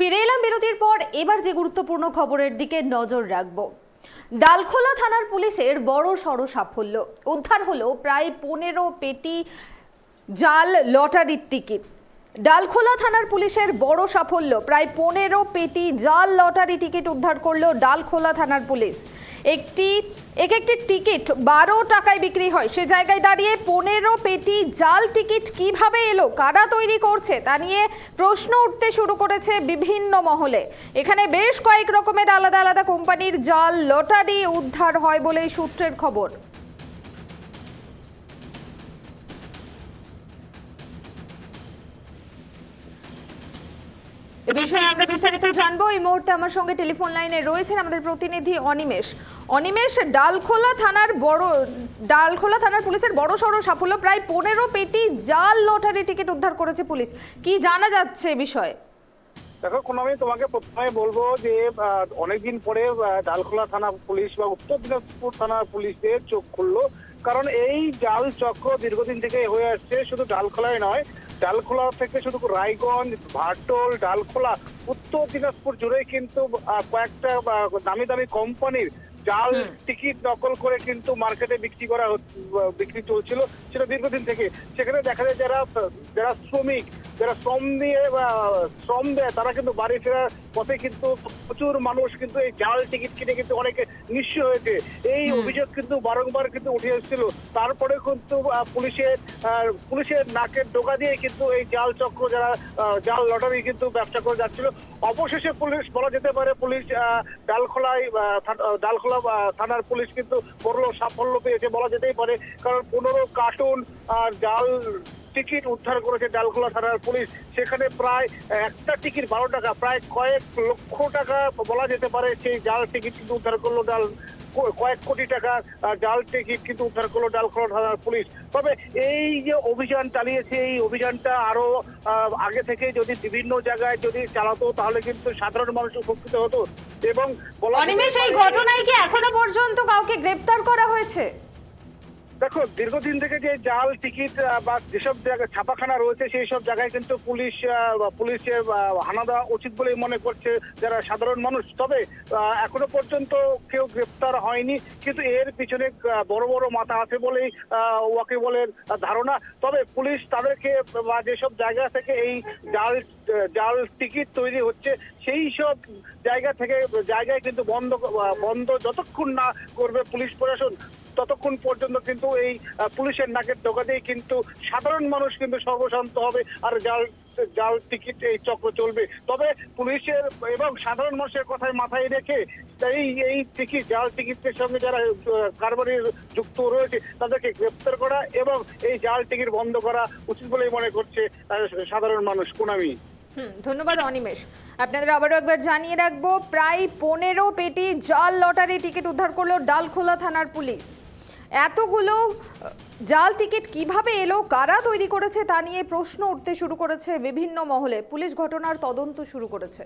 ফিরে এলাম বিরতির পর, এবার যে গুরুত্বপূর্ণ খবরের দিকে নজর রাখব। ডালখোলা থানার পুলিশের বড় সড় সাফল্য। উদ্ধার হলো প্রায় পনেরো পেটি জাল লটারির টিকিট। ডালখোলা থানার পুলিশের বড় সাফল্য, প্রায় পনেরো পেটি জাল লটারি টিকিট উদ্ধার করল ডালখোলা থানার পুলিশ। একটি, এক একটি টিকিট বারো টাকায় বিক্রি হয়। সে জায়গায় দাঁড়িয়ে পনেরো পেটি জাল টিকিট কীভাবে এলো, কারা তৈরি করছে, তা নিয়ে প্রশ্ন উঠতে শুরু করেছে বিভিন্ন মহলে। এখানে বেশ কয়েক রকমের আলাদা আলাদা কোম্পানির জাল লটারি উদ্ধার হয় বলে সূত্রের খবর। বিষয়ে আমরা বিস্তারিত জানব। এই মুহূর্তে আমার সঙ্গে টেলিফোন লাইনে রয়েছেন আমাদের প্রতিনিধি অনিমেষ। অনিমেষ, ডালখোলা থানার বড়, ডালখোলা থানার পুলিশের বড় সড় সাফল্য, প্রায় পনেরো পেটি জাল লটারি টিকিট উদ্ধার করেছে পুলিশ। কি জানা যাচ্ছে বিষয়ে? দেখো কোনো আমি তোমাকে প্রথমে বলব যে অনেকদিন পরে ডালখোলা থানা পুলিশ বা উত্তর দিনাজপুর থানা পুলিশের চোখ খুললো। কারণ এই জাল চক্র দীর্ঘদিন থেকে হয়ে আসছে শুধু ডালখোলায় নয় ডালখোলা থেকে শুধু রায়গঞ্জ ভাটল ডালখোলা উত্তর দিনাজপুর জুড়ে কিন্তু কয়েকটা দামি দামি কোম্পানির জাল টিকিট নকল করে কিন্তু মার্কেটে বিক্রি করা বিক্রি চলছিল সেটা দীর্ঘদিন থেকে। সেখানে দেখা যায় যারা যারা শ্রমিক যারা শ্রম দিয়ে বা শ্রম দেয় তারা কিন্তু বাড়ি ফেরার পথে কিন্তু প্রচুর মানুষ কিন্তু এই জাল টিকিট কিনে কিন্তু অনেকে নিঃস্ব হয়েছে। এই অভিযোগ কিন্তু বারংবার কিন্তু উঠে এসেছিল। তারপরে কিন্তু পুলিশের পুলিশের নাকের ডোকা দিয়ে কিন্তু এই জাল চক্র যারা জাল লটারি কিন্তু ব্যবসা করে যাচ্ছিল। অবশেষে পুলিশ বলা যেতে পারে পুলিশ আহ, ডালখোলায় ডালখোলা থানার পুলিশ কিন্তু বড় সাফল্য পেয়েছে বলা যেতেই পারে। কারণ পনেরো কার্টুন আর জাল টিকিট উদ্ধার করেছে ডালখোলা থানার পুলিশ। সেখানে প্রায় একটা টিকিট বারো টাকা প্রায় কয়েক লক্ষ টাকা বলা যেতে পারে সেই জাল টিকিট কিন্তু উদ্ধার করল ডাল কয়েক কোটি টাকা জাল টিকিট কিন্তু উদ্ধার করল ডালখোলা থানার পুলিশ। তবে এই যে অভিযান চালিয়েছে এই অভিযানটা আরও আগে থেকে যদি বিভিন্ন জায়গায় যদি চালাতো তাহলে কিন্তু সাধারণ মানুষ উপকৃত হতো। এবং অনিমেষ এই ঘটনায় কি এখনও পর্যন্ত কাউকে গ্রেপ্তার করা হয়েছে? দেখো, দীর্ঘদিন থেকে যে জাল, টিকিট বা যেসব জায়গায় ছাপাখানা রয়েছে, সেই সব জায়গায় কিন্তু পুলিশ পুলিশের হানা দেওয়া উচিত বলেই মনে করছে যারা সাধারণ মানুষ। তবে এখনও পর্যন্ত কেউ গ্রেপ্তার হয়নি, কিন্তু এর পিছনে বড় বড় মাথা আছে বলেই ওয়াকিবলের ধারণা। তবে পুলিশ তাদেরকে, বা যেসব জায়গা থেকে এই জাল জাল টিকিট তৈরি হচ্ছে, সেই সব জায়গা থেকে, জায়গায় কিন্তু বন্ধ বন্ধ যতক্ষণ না করবে পুলিশ প্রশাসন ততক্ষণ পর্যন্ত কিন্তু এই পুলিশের নাকের ডোকাতেই কিন্তু সাধারণ মানুষ কিন্তু সর্বশান্ত হবে আর জাল জাল টিকিট এই চক্র চলবে। তবে পুলিশের এবং সাধারণ মানুষের কথায় মাথায় রেখে এই এই টিকিট, জাল টিকিটের সঙ্গে যারা কারবারি যুক্ত রয়েছে, তাদেরকে গ্রেপ্তার করা এবং এই জাল টিকিট বন্ধ করা উচিত বলেই মনে করছে সাধারণ মানুষ। কোনামি। ধন্যবাদ অনিমেষ। আপনাদের আবারও একবার জানিয়ে রাখব, প্রায় পনেরো পেটি জাল লটারি টিকিট উদ্ধার করল ডালখোলা থানার পুলিশ। এতগুলো জাল টিকিট কীভাবে এলো, কারা তৈরি করেছে তা নিয়ে প্রশ্ন উঠতে শুরু করেছে বিভিন্ন মহলে। পুলিশ ঘটনার তদন্ত শুরু করেছে।